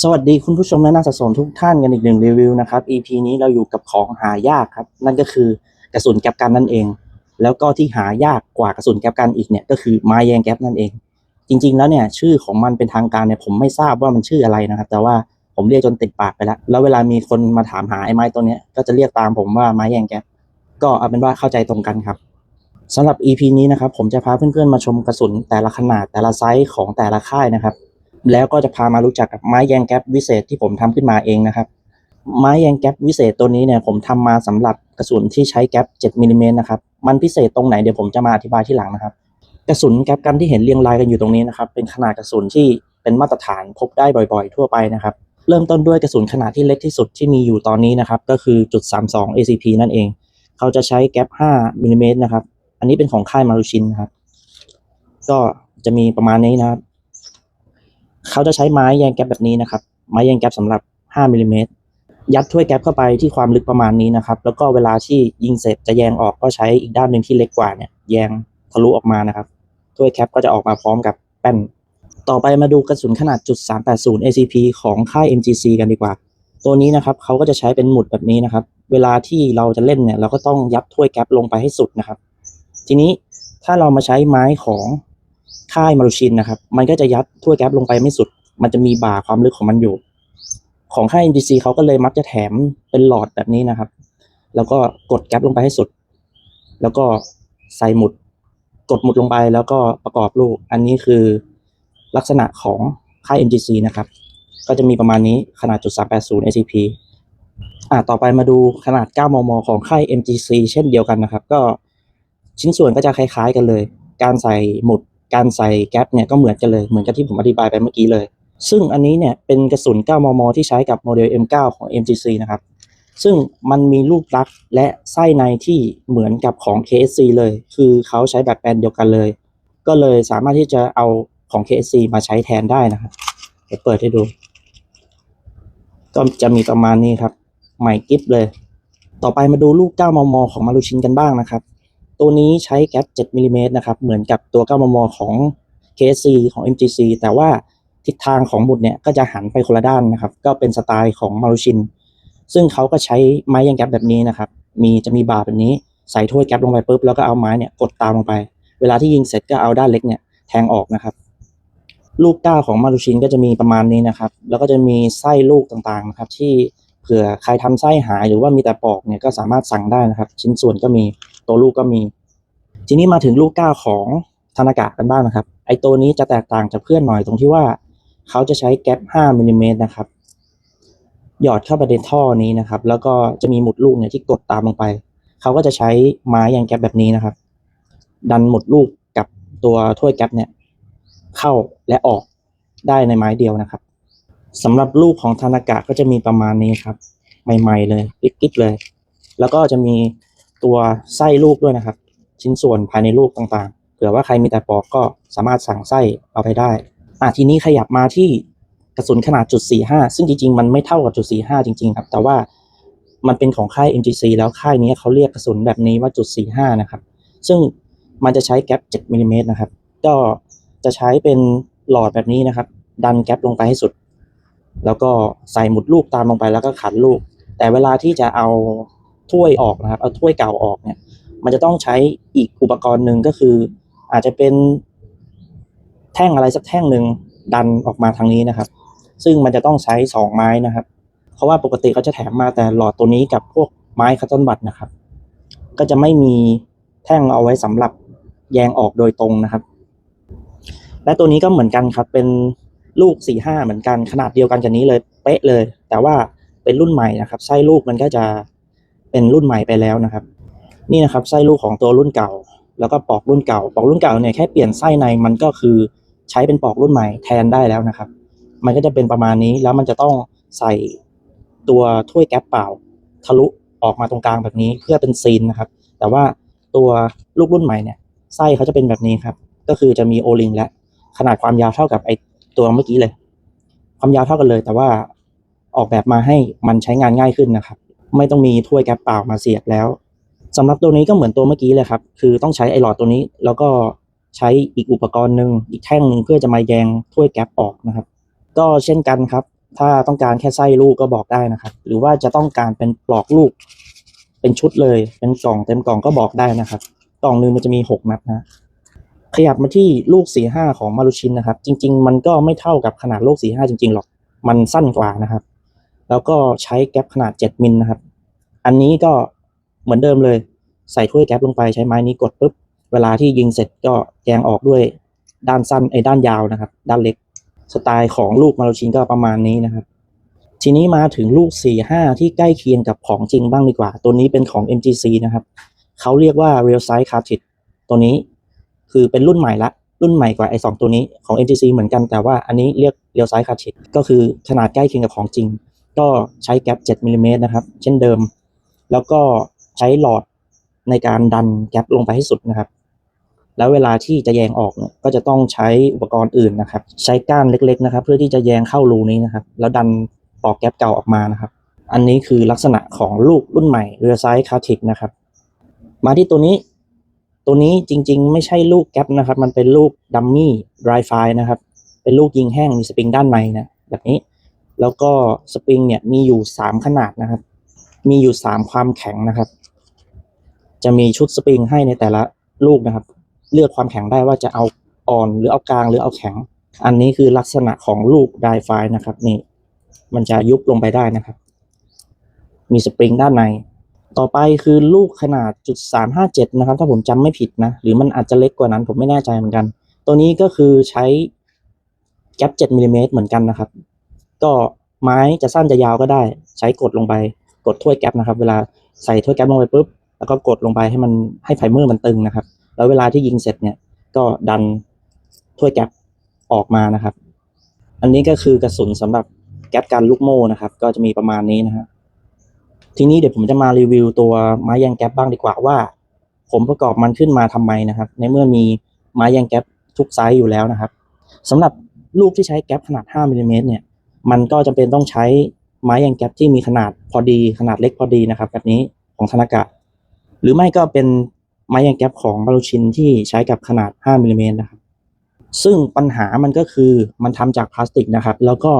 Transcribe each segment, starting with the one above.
สวัสดีคุณผู้ชมและนักสะสมทุกท่านกันอีกหนึ่งรีวิวนะครับ EP นี้เราอยู่กับของหายากครับ นั่นก็คือกระสุนแก๊ปกันนั่นเอง แล้วก็ที่หายากกว่ากระสุนแก๊ปกันอีกเนี่ยก็คือไม้แยงแก๊ปนั่นเอง จริง ๆ แล้วเนี่ยชื่อของมันเป็นทางการเนี่ยผมไม่ทราบว่ามันชื่ออะไรนะครับ แต่ว่าผมเรียกจนติดปากไปแล้ว แล้วเวลามีคนมาถามหาไอ้ไม้ตัวเนี้ยก็จะเรียกตามผมว่าไม้แยงแก๊ปก็เอาเป็นว่าเข้าใจตรงกันครับสำหรับ EP นี้นะครับผมจะพาเพื่อนๆมาชมกระสุนแต่ละขนาดแต่ละไซส์ของแต่ละค่ายนะครับ แล้วก็จะพามารู้จักกับไม้แยงแก๊ปวิเศษที่ผมทำขึ้นมาเองนะครับ ไม้แยงแก๊ปวิเศษตัวนี้เนี่ยผมทำมาสำหรับกระสุนที่ใช้แก๊ป7มิลลิเมตรนะครับ มันพิเศษตรงไหนเดี๋ยวผมจะมาอธิบายที่หลังนะครับ กระสุนแก๊ปกันที่เห็นเรียงรายกันอยู่ตรงนี้นะครับ เป็นขนาดกระสุนที่เป็นมาตรฐานพบได้บ่อยๆ ทั่วไปนะครับ เริ่มต้นด้วยกระสุนขนาดที่เล็กที่สุดที่มีอยู่ตอนนี้นะครับ ก็คือจุด32 ACP นั่นเอง เขาจะใช้แก๊ป5มิลลิเมตรนะครับ อันนี้เป็นของค่ายมารุชินนะครับ ก็จะมีประมาณนี้นะครับ เขาจะใช้ไม้แยงแก๊ปแบบนี้นะครับ ไม้แยงแก๊ปสำหรับ 5มิลลิเมตรยัดถ้วยแก๊ปเข้าไปที่ความลึกประมาณนี้นะครับ แล้วก็เวลาที่ยิงเสร็จจะแยงออกก็ใช้อีกด้านหนึ่งที่เล็กกว่าเนี่ยแยงทะลุออกมานะครับ ถ้วยแคปก็จะออกมาพร้อมกับแป้น ต่อไปมาดูกระสุนขนาดจุด380 ACP ของค่าย MGC กันดีกว่า ตัวนี้นะครับเขาก็จะใช้เป็นหมุดแบบนี้นะครับ เวลาที่เราจะเล่นเนี่ยเราก็ต้องยัดถ้วยแก๊ปลงไปให้สุดนะครับ ทีนี้ถ้าเรามาใช้ไม้ของ ค่ายมารุชินนะครับ มันก็จะยัดถ้วยแก๊ปลงไปไม่สุด มันจะมีบ่าความลึกของมันอยู่ ของค่าย NGC เขาก็เลยมักจะแถมเป็นหลอดแบบนี้นะครับ แล้วก็กดแก๊ปลงไปให้สุด แล้วก็ใส่หมุด กดหมุดลงไปแล้วก็ประกอบลูก อันนี้คือลักษณะของค่าย MGC นะครับ ก็จะมีประมาณนี้ขนาดจุด380 ACP อ่าต่อไปมาดูขนาด 9 มม ของค่าย MGC เช่นเดียวกันนะครับ ก็ชิ้นส่วนก็จะคล้ายๆกันเลย การใส่หมุด การใส่แก๊ปเนี่ยก็เหมือนกันเลยเหมือนกับที่ผมอธิบายไปเมื่อกี้เลย ซึ่งอันนี้เนี่ยเป็นกระสุน 9 มม ที่ใช้กับโมเดล M9 ของ MGC นะครับ ซึ่งมันมีรูปลักษณ์และไส้ในที่เหมือนกับของ KSC เลย คือเขาใช้แบบแปลนเดียวกันเลย ก็เลยสามารถที่จะเอาของ KSC มาใช้แทนได้นะครับเดี๋ยวเปิดให้ดู ก็จะมีประมาณนี้ครับใหม่กิฟเลย ต่อไปมาดูลูก 9 มม ของมารูชินกันบ้างนะครับ ตัวนี้ใช้แก๊ป7มิลลิเมตรนะครับ เหมือนกับตัว9มมของ KSC ของ MGC แต่ว่าทิศทางของหมุดเนี่ยก็จะหันไปคนละด้านนะครับ ก็เป็นสไตล์ของมารูชิน ซึ่งเขาก็ใช้ไม้ยางแก๊ปแบบนี้นะครับ มีจะมีบาร์แบบนี้ใส่ถ้วยแก๊ปลงไปปุ๊บแล้วก็เอาไม้เนี่ยกดตามลงไป เวลาที่ยิงเสร็จก็เอาด้านเล็กเนี่ยแทงออกนะครับลูกก้าวของมารูชินก็จะมีประมาณนี้นะครับ แล้วก็จะมีไส้ลูกต่างๆนะครับ ที่เผื่อใครทำไส้หายหรือว่ามีแต่ปอกเนี่ยก็สามารถสั่งได้นะครับ ชิ้นส่วนก็มี ตัวลูกก็มี ทีนี้มาถึงลูกก้าของธนากะกันบ้างนะครับ ไอตัวนี้จะแตกต่างจากเพื่อนหน่อยตรงที่ว่าเขาจะใช้แก๊ป5มิลลิเมตรนะครับ หยอดเข้าไปในท่อนี้นะครับ แล้วก็จะมีหมุดลูกเนี่ยที่กดตามลงไป เขาก็จะใช้ไม้ยางแก๊ปแบบนี้นะครับ ดันหมุดลูกกับตัวถ้วยแก๊ปเนี่ย เข้าและออกได้ในไม้เดียวนะครับสำหรับลูกของธนากะก็จะมีประมาณนี้ครับ ใหม่ ๆ เลย กิ๊กๆเลย แล้วก็จะมี ตัวไส้ลูกด้วยนะครับ ชิ้นส่วนภายในลูกต่างๆ เผื่อว่าใครมีแต่ปอกก็สามารถสั่งไส้เอาไปได้อะทีนี้ขยับมาที่กระสุนขนาดจุด45 ซึ่งจริงๆ มันไม่เท่ากับจุด45 จริงๆ ครับ แต่ว่ามันเป็นของค่าย MGC แล้วค่ายนี้เขาเรียกกระสุนแบบนี้ว่าจุด45 นะครับ ซึ่งมันจะใช้แก๊ป7มิลลิเมตรนะครับ ก็จะใช้เป็นหลอดแบบนี้นะครับ ดันแก๊ปลงไปให้สุด แล้วก็ใส่หมุดลูกตามลงไปแล้วก็ขันลูก แต่เวลาที่จะเอา ถ้วยออกนะครับ เอาถ้วยเก่าออกเนี่ย มันจะต้องใช้อีกอุปกรณ์หนึ่งก็คือ อาจจะเป็นแท่งอะไรสักแท่งหนึ่งดันออกมาทางนี้นะครับ ซึ่งมันจะต้องใช้สองไม้นะครับ เพราะว่าปกติเขาจะแถมมาแต่หลอดตัวนี้กับพวกไม้คัตติลบัตนะครับ ก็จะไม่มีแท่งเอาไว้สำหรับแยงออกโดยตรงนะครับ และตัวนี้ก็เหมือนกันครับ เป็นลูกสี่ห้าเหมือนกันขนาดเดียวกันกับนี้เลย เป๊ะเลย แต่ว่าเป็นรุ่นใหม่นะครับ ไส้ลูกมันก็จะ เป็นรุ่นใหม่ไปแล้วนะครับ นี่นะครับไส้ลูกของตัวรุ่นเก่า แล้วก็ปอกรุ่นเก่า ปอกรุ่นเก่าเนี่ยแค่เปลี่ยนไส้ในมันก็คือใช้เป็นปอกรุ่นใหม่แทนได้แล้วนะครับ มันก็จะเป็นประมาณนี้แล้วมันจะต้องใส่ตัวถ้วยแก๊ปเปล่า ทะลุออกมาตรงกลางแบบนี้เพื่อเป็นซีนนะครับ แต่ว่าตัวลูกรุ่นใหม่เนี่ยไส้เขาจะเป็นแบบนี้ครับ ก็คือจะมีโอลิงและขนาดความยาวเท่ากับไอตัวเมื่อกี้เลย ความยาวเท่ากันเลย แต่ว่าออกแบบมาให้มันใช้งานง่ายขึ้นนะครับ ไม่ต้องมีถ้วยแก๊ปเปล่ามาเสียบแล้วสำหรับตัวนี้ก็เหมือนตัวเมื่อกี้เลยครับ คือต้องใช้ไอหลอดตัวนี้ แล้วก็ใช้อีกอุปกรณ์หนึ่งอีกแท่งหนึ่งเพื่อจะมาแยงถ้วยแก๊ปออกนะครับ ก็เช่นกันครับ ถ้าต้องการแค่ไส้ลูกก็บอกได้นะครับ หรือว่าจะต้องการเป็นปลอกลูก เป็นชุดเลย เป็นกล่องเต็มกล่องก็บอกได้นะครับ กล่องหนึงมันจะมีหกนัดนะ ขยับมาที่ลูกสี่ห้าของมารุชินนะครับ จริง ๆ มันก็ไม่เท่ากับขนาดลูกสี่ห้าจริง ๆ หรอก มันสั้นกว่านะครับ แล้วก็ใช้แก๊ปขนาดเจ็ดมิลนะครับ อันนี้ก็เหมือนเดิมเลย ใส่ถ้วยแก๊ปลงไปใช้ไม้นี้กดปุ๊บ เวลาที่ยิงเสร็จก็แยงออกด้วยด้านสั้นไอ้ด้านยาวนะครับ ด้านเล็ก สไตล์ของลูกมารุชินก็ประมาณนี้นะครับ ทีนี้มาถึงลูก 4-5 ที่ใกล้เคียงกับของจริงบ้างดีกว่า ตัวนี้เป็นของ MGC นะครับเขาเรียกว่า Real Size Cartridge ตัวนี้คือเป็นรุ่นใหม่ละรุ่นใหม่กว่าไอ้สองตัวนี้ของ MGC เหมือนกันแต่ว่าอันนี้เรียก Real Size Cartridge ก็คือขนาดใกล้เคียงกับของจริง ก็ใช้แก๊ป7มิลลิเมตรนะครับ เช่นเดิม แล้วก็ใช้หลอดในการดันแก๊ปลงไปให้สุดนะครับ แล้วเวลาที่จะแยงออกเนี่ยก็จะต้องใช้อุปกรณ์อื่นนะครับ ใช้ก้านเล็กๆนะครับ เพื่อที่จะแยงเข้ารูนี้นะครับ แล้วดันปอกแก๊ปเก่าออกมานะครับ อันนี้คือลักษณะของลูกรุ่นใหม่ Real Size Cartridge นะครับ มาที่ตัวนี้ ตัวนี้จริงๆ ไม่ใช่ลูกแก๊ปนะครับ มันเป็นลูกดัมมี่ดรไฟนะครับ เป็นลูกยิงแห้งมีสปริงด้านในนะแบบนี้ แล้วก็สปริงเนี่ยมีอยู่สามขนาดนะครับ มีอยู่สามความแข็งนะครับ จะมีชุดสปริงให้ในแต่ละลูกนะครับ เลือกความแข็งได้ว่าจะเอาอ่อนหรือเอากลางหรือเอาแข็ง อันนี้คือลักษณะของลูกไดไฟนะครับนี่ มันจะยุบลงไปได้นะครับ มีสปริงด้านในต่อไปคือลูกขนาดจุดสามห้าเจ็ดนะครับ ถ้าผมจำไม่ผิดนะ หรือมันอาจจะเล็กกว่านั้นผมไม่แน่ใจเหมือนกัน ตัวนี้ก็คือใช้แก๊ปเจ็ดมิลลิเมตรเหมือนกันนะครับ ก็ไม้จะสั้นจะยาวก็ได้ ใช้กดลงไป กดถ้วยแก๊ปนะครับ เวลาใส่ถ้วยแก๊ปลงไปปุ๊บแล้วก็กดลงไปให้มันให้ไฟเมอร์มันตึงนะครับ แล้วเวลาที่ยิงเสร็จเนี่ย ก็ดันถ้วยแก๊ปออกมานะครับ อันนี้ก็คือกระสุนสำหรับแก๊ปการลูกโม่นะครับ ก็จะมีประมาณนี้นะฮะทีนี้เดี๋ยวผมจะมารีวิวตัวไม้ยางแก๊ปบ้างดีกว่าว่า ผมประกอบมันขึ้นมาทำไมนะครับ ในเมื่อมีไม้ยางแก๊ปทุกไซส์อยู่แล้วนะครับสำหรับลูกที่ใช้แก๊ปขนาด 5มิลลิเมตรเนี่ย มันก็จำเป็นต้องใช้ไม้ยางแก๊ปที่มีขนาดพอดีขนาดเล็กพอดีนะครับ แบบนี้ของธนากะ หรือไม่ก็เป็นไม้ยางแก๊ปของบารูชินที่ใช้กับขนาด 5มิลลิเมตรนะครับ ซึ่งปัญหามันก็คือมันทำจากพลาสติกนะครับ แล้วก็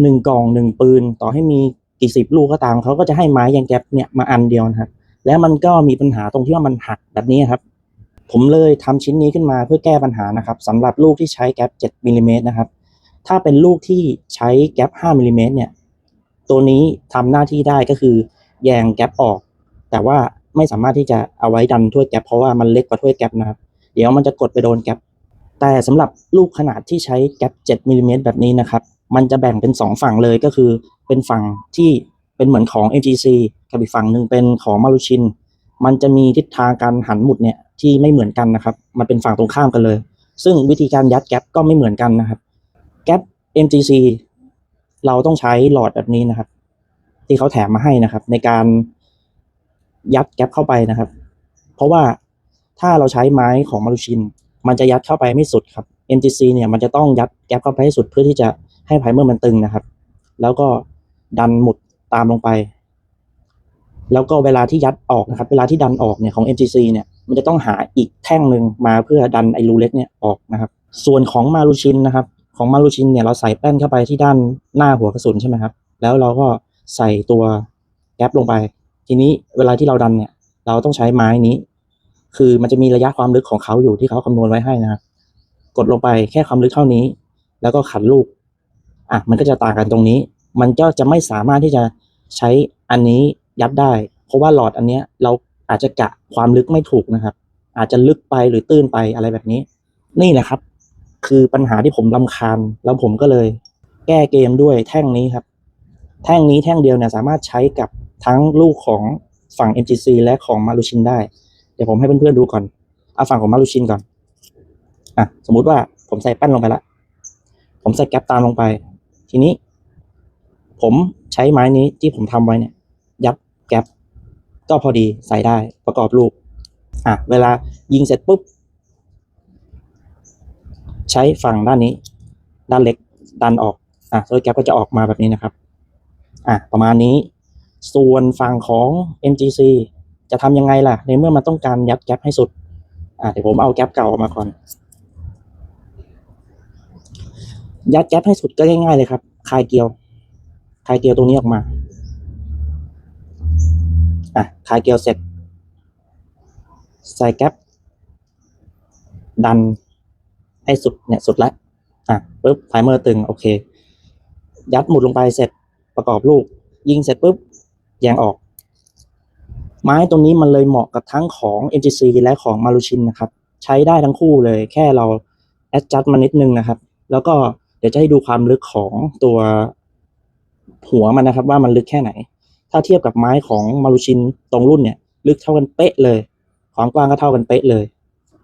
หนึ่งกล่องหนึ่งปืน ต่อให้มีกี่สิบลูกก็ตามเขาก็จะให้ไม้ยางแก๊ปเนี่ยมาอันเดียวนะครับ แล้วมันก็มีปัญหาตรงที่ว่ามันหักแบบนี้ครับ ผมเลยทำชิ้นนี้ขึ้นมาเพื่อแก้ปัญหานะครับสำหรับลูกที่ใช้แก๊ป7มิลลิเมตรนะครับ ถ้าเป็นลูกที่ใช้แก๊ป5มิลลิเมตรเนี่ย ตัวนี้ทำหน้าที่ได้ก็คือแยงแก๊ปออก แต่ว่าไม่สามารถที่จะเอาไว้ดันถ้วยแก๊ปเพราะว่ามันเล็กกว่าถ้วยแก๊ปนะครับ เดี๋ยวมันจะกดไปโดนแก๊ปแต่สำหรับลูกขนาดที่ใช้แก๊ป7มิลลิเมตรแบบนี้นะครับ มันจะแบ่งเป็น 2 ฝั่งเลยก็คือเป็นฝั่งที่เป็นเหมือนของ MGC กับอีกฝั่งหนึ่งเป็นของมารุชิน มันจะมีทิศทางการหันหมุดเนี่ยที่ไม่เหมือนกันนะครับ มันเป็นฝั่งตรงข้ามกันเลย ซึ่งวิธีการยัดแก๊ปก็ไม่เหมือนกันนะครับ แก๊ป MGC เราต้องใช้หลอดแบบนี้นะครับ ที่เขาแถมมาให้นะครับ ในการยัดแก๊ปเข้าไปนะครับ เพราะว่าถ้าเราใช้ไม้ของมารุชิน มันจะยัดเข้าไปไม่สุดครับ MGC เนี่ยมันจะต้องยัดแก๊ปเข้าไปให้สุดเพื่อที่จะให้ไพรเมอร์มันตึงนะครับ แล้วก็ดันหมุดตามลงไป แล้วก็เวลาที่ยัดออกนะครับ เวลาที่ดันออกเนี่ยของ MGC เนี่ยมันจะต้องหาอีกแท่งหนึ่งมาเพื่อดันไอรูเล็กเนี่ยออกนะครับ ส่วนของมารูชินนะครับ ของมารูชินเนี่ยเราใส่แป้นเข้าไปที่ด้านหน้าหัวกระสุนใช่ไหมครับ แล้วเราก็ใส่ตัวแก๊ปลงไป ทีนี้เวลาที่เราดันเนี่ย เราต้องใช้ไม้นี้ คือมันจะมีระยะความลึกของเขาอยู่ที่เขาคำนวณไว้ให้นะครับ กดลงไปแค่ความลึกเท่านี้ แล้วก็ขันลูก อะ มันก็จะต่างกันตรงนี้ มันก็จะไม่สามารถที่จะใช้อันนี้ยัดได้ เพราะว่าหลอดอันเนี้ยเราอาจจะกะความลึกไม่ถูกนะครับ อาจจะลึกไปหรือตื้นไปอะไรแบบนี้ นี่แหละครับ คือปัญหาที่ผมลำคาญ แล้วผมก็เลยแก้เกมด้วยแท่งนี้ครับ แท่งนี้แท่งเดียวเนี่ยสามารถใช้กับทั้งลูกของฝั่ง MGC และของมารุชินได้ เดี๋ยวผมให้เพื่อนๆดูก่อนเอาฝั่งของมารุชินก่อนอะสมมุติว่าผมใส่แป้นลงไปละผมใส่แก๊ปตามลงไป ทีนี้ ผมใช้ไม้นี้ที่ผมทำไว้เนี่ย ยัดแก๊ปก็พอดีใส่ได้ประกอบลูกอะเวลายิงเสร็จปุ๊บ ใช้ฝั่งด้านนี้ ด้านเล็กดันออกอะโดยแก๊ปก็จะออกมาแบบนี้นะครับอะประมาณนี้ ส่วนฝั่งของ MGC จะทำยังไงล่ะ ในเมื่อมันต้องการยัดแก๊ปให้สุดอะเดี๋ยวผมเอาแก๊ปเก่าออกมาก่อน ยัดแก๊ปให้สุดก็ง่ายๆเลยครับคลายเกลียวคลายเกลียวตรงนี้ออกมาอะคลายเกลียวเสร็จใส่แก๊ปดัน ให้สุดเนี่ยสุดแล้วอะปุ๊บไฟเมอร์ตึงโอเค ยัดหมุดลงไปเสร็จประกอบลูก ยิงเสร็จปุ๊บแยงออก ไม้ตรงนี้มันเลยเหมาะกับทั้งของ MGC และของมารูชินนะครับ ใช้ได้ทั้งคู่เลยแค่เรา adjust มานิดนึงนะครับ แล้วก็เดี๋ยวจะให้ดูความลึกของตัวหัวมันนะครับ ว่ามันลึกแค่ไหน ถ้าเทียบกับไม้ของมารูชินตรงรุ่นเนี่ย ลึกเท่ากันเป๊ะเลย ความกว้างก็เท่ากันเป๊ะเลย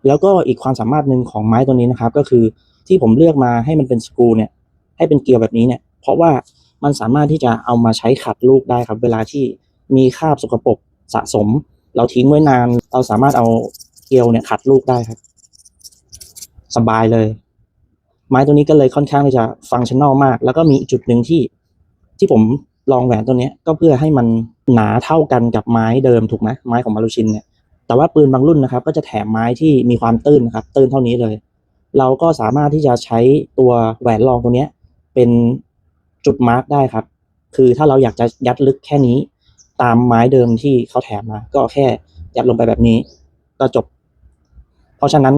แล้วก็อีกความสามารถหนึ่งของไม้ตัวนี้นะครับ ก็คือที่ผมเลือกมาให้มันเป็นสกรูเนี่ย ให้เป็นเกลียวแบบนี้เนี่ย เพราะว่ามันสามารถที่จะเอามาใช้ขัดลูกได้ครับ เวลาที่มีคราบสกปรกสะสม เราทิ้งไว้นาน เราสามารถเอาเกลียวเนี่ยขัดลูกได้ครับ สบายเลย ไม้ตัวนี้ก็เลยค่อนข้างที่จะฟังชั่นอลมาก แล้วก็มีจุดหนึ่งที่ที่ผมลองแหวนตัวนี้ก็เพื่อให้มันหนาเท่ากันกับไม้เดิมถูกไหมไม้ของมารูชินเนี่ย แต่ว่าปืนบางรุ่นนะครับ ก็จะแถมไม้ที่มีความตื้นนะครับ ตื้นเท่านี้เลย เราก็สามารถที่จะใช้ตัวแหวนรองตัวนี้เป็นจุดมาร์กได้ครับ คือถ้าเราอยากจะยัดลึกแค่นี้ ตามไม้เดิมที่เขาแถมมา ก็แค่ยัดลงไปแบบนี้ ก็จบ เพราะฉะนั้น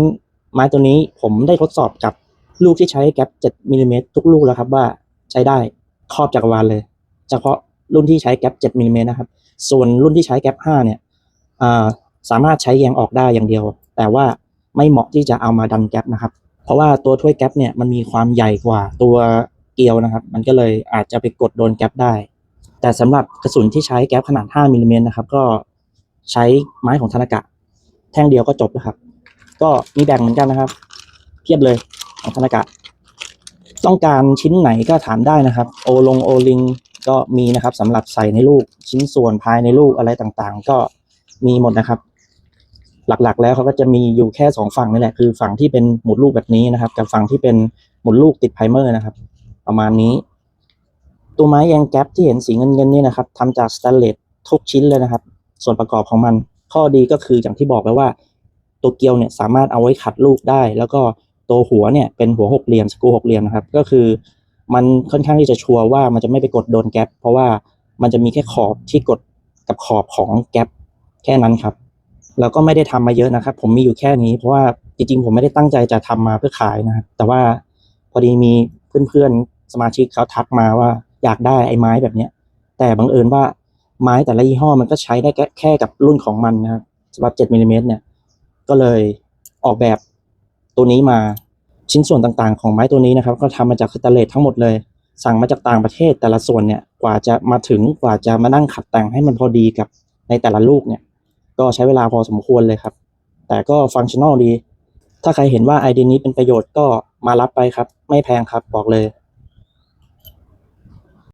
ไม้ตัวนี้ผมได้ทดสอบกับลูกที่ใช้แก๊ป7มิลลิเมตรทุกลูกแล้วครับว่าใช้ได้ครอบจักรวาลเลย เฉพาะรุ่นที่ใช้แก๊ป7มิลลิเมตรนะครับ ส่วนรุ่นที่ใช้แก๊ป5เนี่ยอ่า สามารถใช้แยงออกได้อย่างเดียว แต่ว่าไม่เหมาะที่จะเอามาดันแก๊ปนะครับ เพราะว่าตัวถ้วยแก๊ปเนี่ยมันมีความใหญ่กว่าตัวเกลียวนะครับ มันก็เลยอาจจะไปกดโดนแก๊ปได้ แต่สำหรับกระสุนที่ใช้แก๊ปขนาด 5มิลลิเมตรนะครับ ก็ใช้ไม้ของธนากะ แท่งเดียวก็จบแล้วครับ ก็มีแบ่งเหมือนกันนะครับ เทียบเลยของธนากะ ต้องการชิ้นไหนก็ถามได้นะครับ โอลงโอลิงก็มีนะครับสำหรับใส่ในลูกชิ้นส่วนภายในลูกอะไรต่างๆ ก็มีหมดนะครับ หลักๆ แล้วเขาก็จะมีอยู่แค่สองฝั่งนี่แหละคือฝั่งที่เป็นหมุดลูกแบบนี้นะครับ กับฝั่งที่เป็นหมุดลูกติดไพรเมอร์นะครับ ประมาณนี้ ตัวไม้แยงแก๊ปที่เห็นสีเงินๆนี่นะครับทำจากสแตนเลสทุกชิ้นเลยนะครับ ส่วนประกอบของมัน ข้อดีก็คืออย่างที่บอกแล้วว่า ตัวเกลียวเนี่ยสามารถเอาไว้ขัดลูกได้ แล้วก็ตัวหัวเนี่ยเป็นหัวหกเหลี่ยมสกรูหกเหลี่ยมนะครับ ก็คือ มันค่อนข้างที่จะชัวร์ว่ามันจะไม่ไปกดโดนแก๊ปเพราะว่ามันจะมีแค่ขอบที่กดกับขอบของแก๊ปแค่นั้นครับ แล้วก็ไม่ได้ทำมาเยอะนะครับ ผมมีอยู่แค่นี้ เพราะว่าจริงๆ ผมไม่ได้ตั้งใจจะทำมาเพื่อขายนะครับ แต่ว่าพอดีมีเพื่อนๆ สมาชิกเขาทักมาว่าอยากได้ไอ้ไม้แบบเนี้ย แต่บังเอิญว่าไม้แต่ละยี่ห้อมันก็ใช้ได้แค่แค่กับรุ่นของมันนะครับสำหรับ7มิลลิเมตรเนี่ย ก็เลยออกแบบตัวนี้มาชิ้นส่วนต่างๆ ของไม้ตัวนี้นะครับ ก็ทำมาจากสแตนเลสทั้งหมดเลย สั่งมาจากต่างประเทศแต่ละส่วนเนี่ย กว่าจะมาถึงกว่าจะมานั่งขัดแต่งให้มันพอดีกับในแต่ละลูกเนี่ย ก็ใช้เวลาพอสมควรเลยครับ แต่ก็ฟังชั่นอลดี ถ้าใครเห็นว่าไอเดียนี้เป็นประโยชน์ก็มารับไปครับ ไม่แพงครับบอกเลย